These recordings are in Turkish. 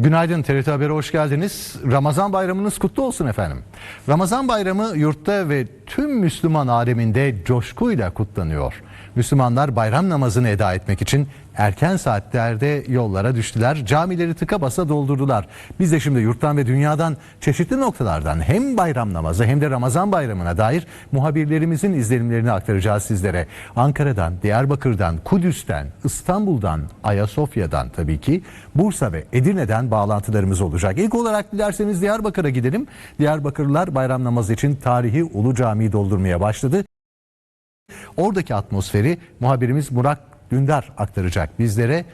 Günaydın TRT Haber'e hoş geldiniz. Ramazan bayramınız kutlu olsun efendim. Ramazan bayramı yurtta ve tüm Müslüman aleminde coşkuyla kutlanıyor. Müslümanlar bayram namazını eda etmek için erken saatlerde yollara düştüler. Camileri tıka basa doldurdular. Biz de şimdi yurttan ve dünyadan çeşitli noktalardan hem bayram namazı hem de Ramazan bayramına dair muhabirlerimizin izlenimlerini aktaracağız sizlere. Ankara'dan, Diyarbakır'dan, Kudüs'ten, İstanbul'dan, Ayasofya'dan tabii ki Bursa ve Edirne'den bağlantılarımız olacak. İlk olarak dilerseniz Diyarbakır'a gidelim. Diyarbakırlılar bayram namazı için tarihi Ulu Cami'yi doldurmaya başladı. Oradaki atmosferi muhabirimiz Burak Dündar aktaracak bizlere.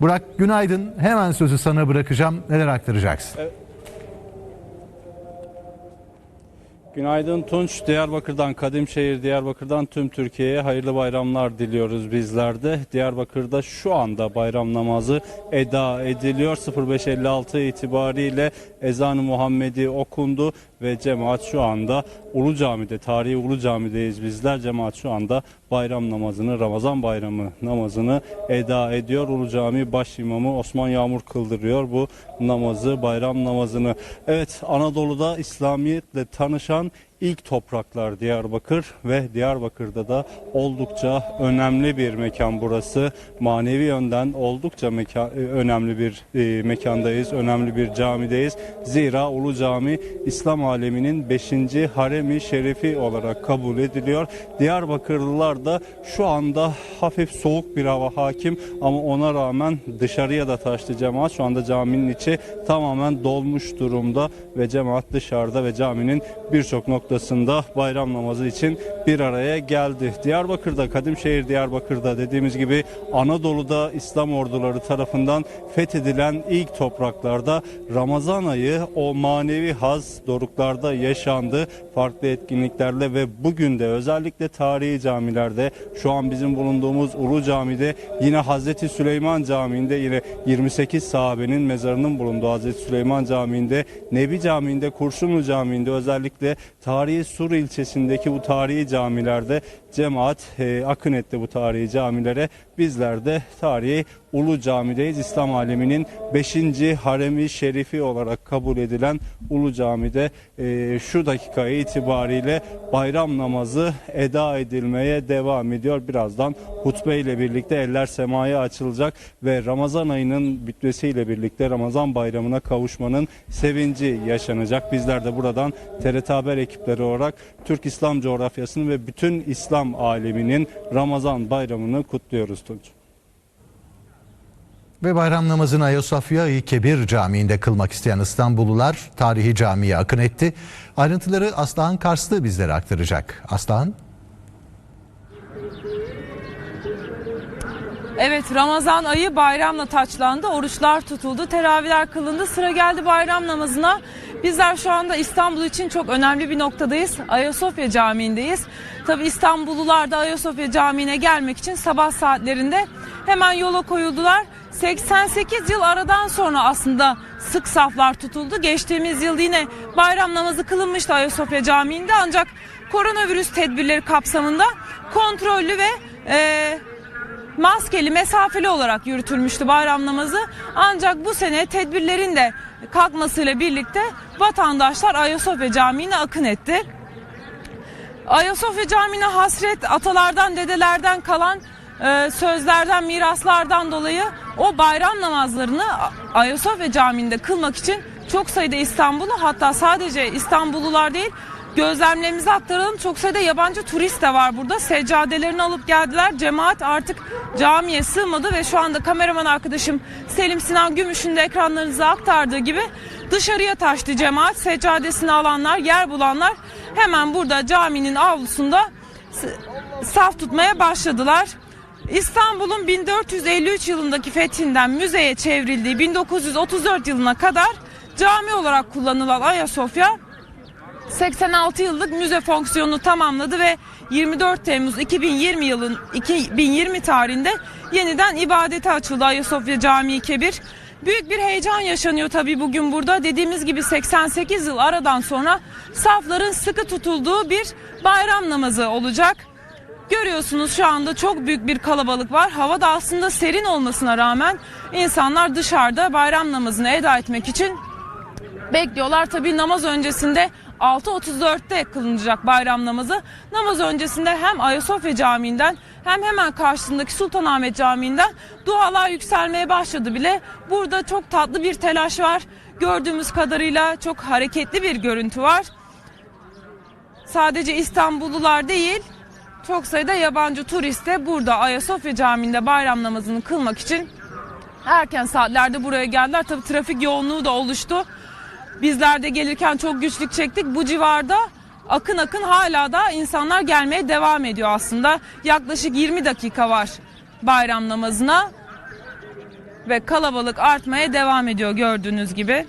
Burak günaydın. Hemen sözü sana bırakacağım. Neler aktaracaksın? Günaydın Tunç. Diyarbakır'dan, Kadimşehir Diyarbakır'dan tüm Türkiye'ye hayırlı bayramlar diliyoruz bizler de. Diyarbakır'da şu anda bayram namazı eda ediliyor. 0556 itibariyle ezan-ı Muhammedi okundu ve cemaat şu anda Ulu Cami'de, tarihi Ulu Cami'deyiz bizler. Cemaat şu anda bayram namazını, Ramazan bayramı namazını eda ediyor. Ulu Cami baş imamı Osman Yağmur kıldırıyor bu namazı, bayram namazını. Evet Anadolu'da İslamiyetle tanışan ilk topraklar Diyarbakır ve Diyarbakır'da da oldukça önemli bir mekan burası. Manevi yönden oldukça mekan, önemli bir e, mekandayız, önemli bir camideyiz. Zira Ulu Cami İslam aleminin 5. haremi şerifi olarak kabul ediliyor. Diyarbakırlılar da şu anda hafif soğuk bir hava hakim ama ona rağmen dışarıya da taştı cemaat. Şu anda caminin içi tamamen dolmuş durumda ve cemaat dışarıda ve caminin birçok noktasında bayram namazı için bir araya geldi. Diyarbakır'da, Kadimşehir Diyarbakır'da dediğimiz gibi Anadolu'da İslam orduları tarafından fethedilen ilk topraklarda Ramazan ayı o manevi haz doruklarda yaşandı. Farklı etkinliklerle ve bugün de özellikle tarihi camilerde şu an bizim bulunduğumuz Ulu Cami'de yine Hazreti Süleyman Camii'nde yine 28 sahabenin mezarının bulunduğu Hazreti Süleyman Camii'nde Nebi Camii'nde Kurşunlu Camii'nde özellikle tarihi Sur ilçesindeki bu tarihi camilerde cemaat e, akın etti bu tarihi camilere. Bizler de tarihi Ulu Cami'deyiz. İslam aleminin 5. haremi şerifi olarak kabul edilen Ulu Cami'de e, şu dakika itibariyle bayram namazı eda edilmeye devam ediyor. Birazdan hutbe ile birlikte eller semaya açılacak ve Ramazan ayının bitmesiyle birlikte Ramazan bayramına kavuşmanın sevinci yaşanacak. Bizler de buradan TRT Haber ekipleri olarak Türk İslam coğrafyasını ve bütün İslam aleminin Ramazan bayramını kutluyoruz Tunç. Ve bayram namazını Ayasofya-i Kebir Camii'nde kılmak isteyen İstanbullular tarihi camiye akın etti. Ayrıntıları Aslıhan Karslı bizlere aktaracak. Aslıhan. Evet Ramazan ayı bayramla taçlandı. Oruçlar tutuldu. Teravihler kılındı. Sıra geldi bayram namazına. Bizler şu anda İstanbul için çok önemli bir noktadayız. Ayasofya Camii'ndeyiz. Tabi İstanbullular da Ayasofya Camii'ne gelmek için sabah saatlerinde hemen yola koyuldular. 88 yıl aradan sonra aslında sık saflar tutuldu. Geçtiğimiz yıl yine bayram namazı kılınmıştı Ayasofya Camii'nde ancak koronavirüs tedbirleri kapsamında kontrollü ve e, maskeli, mesafeli olarak yürütülmüştü bayram namazı. Ancak bu sene tedbirlerin de kalkmasıyla birlikte vatandaşlar Ayasofya Camii'ne akın etti. Ayasofya Camii'ne hasret atalardan, dedelerden kalan e, sözlerden, miraslardan dolayı o bayram namazlarını Ayasofya Camii'nde kılmak için çok sayıda İstanbullu hatta sadece İstanbullular değil gözlemlerimizi aktaralım. Çok sayıda yabancı turist de var burada. Seccadelerini alıp geldiler. Cemaat artık camiye sığmadı ve şu anda kameraman arkadaşım Selim Sinan Gümüş'ün de ekranlarınıza aktardığı gibi dışarıya taştı cemaat. Seccadesini alanlar, yer bulanlar hemen burada caminin avlusunda saf tutmaya başladılar. İstanbul'un 1453 yılındaki fethinden müzeye çevrildiği 1934 yılına kadar cami olarak kullanılan Ayasofya 86 yıllık müze fonksiyonunu tamamladı ve 24 Temmuz 2020 yılın 2020 tarihinde yeniden ibadete açıldı Ayasofya Camii Kebir. Büyük bir heyecan yaşanıyor tabii bugün burada. Dediğimiz gibi 88 yıl aradan sonra safların sıkı tutulduğu bir bayram namazı olacak. Görüyorsunuz şu anda çok büyük bir kalabalık var. Hava da aslında serin olmasına rağmen insanlar dışarıda bayram namazını eda etmek için bekliyorlar. Tabii namaz öncesinde 6.34'te kılınacak bayram namazı. Namaz öncesinde hem Ayasofya Camii'nden hem hemen karşısındaki Sultanahmet Camii'nden dualar yükselmeye başladı bile. Burada çok tatlı bir telaş var. Gördüğümüz kadarıyla çok hareketli bir görüntü var. Sadece İstanbullular değil, çok sayıda yabancı turist de burada Ayasofya Camii'nde bayram namazını kılmak için erken saatlerde buraya geldiler. Tabii trafik yoğunluğu da oluştu. Bizler de gelirken çok güçlük çektik. Bu civarda akın akın hala da insanlar gelmeye devam ediyor aslında. Yaklaşık 20 dakika var bayram namazına ve kalabalık artmaya devam ediyor gördüğünüz gibi.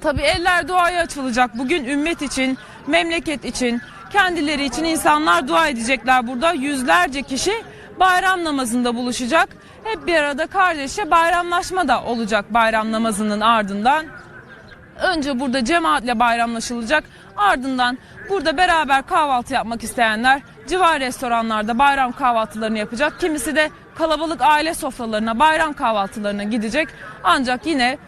Tabii eller duaya açılacak. Bugün ümmet için, memleket için, kendileri için insanlar dua edecekler burada. Yüzlerce kişi bayram namazında buluşacak. Hep bir arada kardeşçe bayramlaşma da olacak bayram namazının ardından. Önce burada cemaatle bayramlaşılacak. Ardından burada beraber kahvaltı yapmak isteyenler civar restoranlarda bayram kahvaltılarını yapacak. Kimisi de kalabalık aile sofralarına, bayram kahvaltılarına gidecek. Ancak yine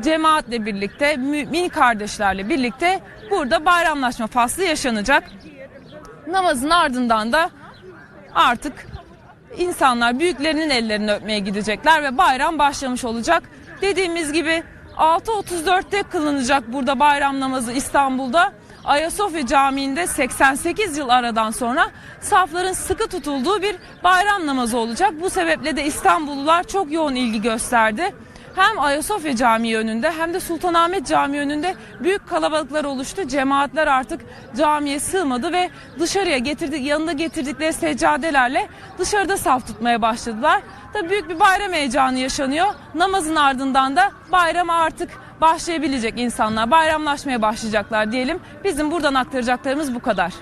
cemaatle birlikte, mümin kardeşlerle birlikte burada bayramlaşma faslı yaşanacak. Namazın ardından da artık insanlar büyüklerinin ellerini öpmeye gidecekler ve bayram başlamış olacak. Dediğimiz gibi 6.34'te kılınacak burada bayram namazı İstanbul'da. Ayasofya Camii'nde 88 yıl aradan sonra safların sıkı tutulduğu bir bayram namazı olacak. Bu sebeple de İstanbullular çok yoğun ilgi gösterdi. Hem Ayasofya Camii önünde hem de Sultanahmet Camii önünde büyük kalabalıklar oluştu. Cemaatler artık camiye sığmadı ve dışarıya getirdik yanında getirdikleri seccadelerle dışarıda saf tutmaya başladılar. Tabii büyük bir bayram heyecanı yaşanıyor. Namazın ardından da bayrama artık başlayabilecek insanlar bayramlaşmaya başlayacaklar diyelim. Bizim buradan aktaracaklarımız bu kadar.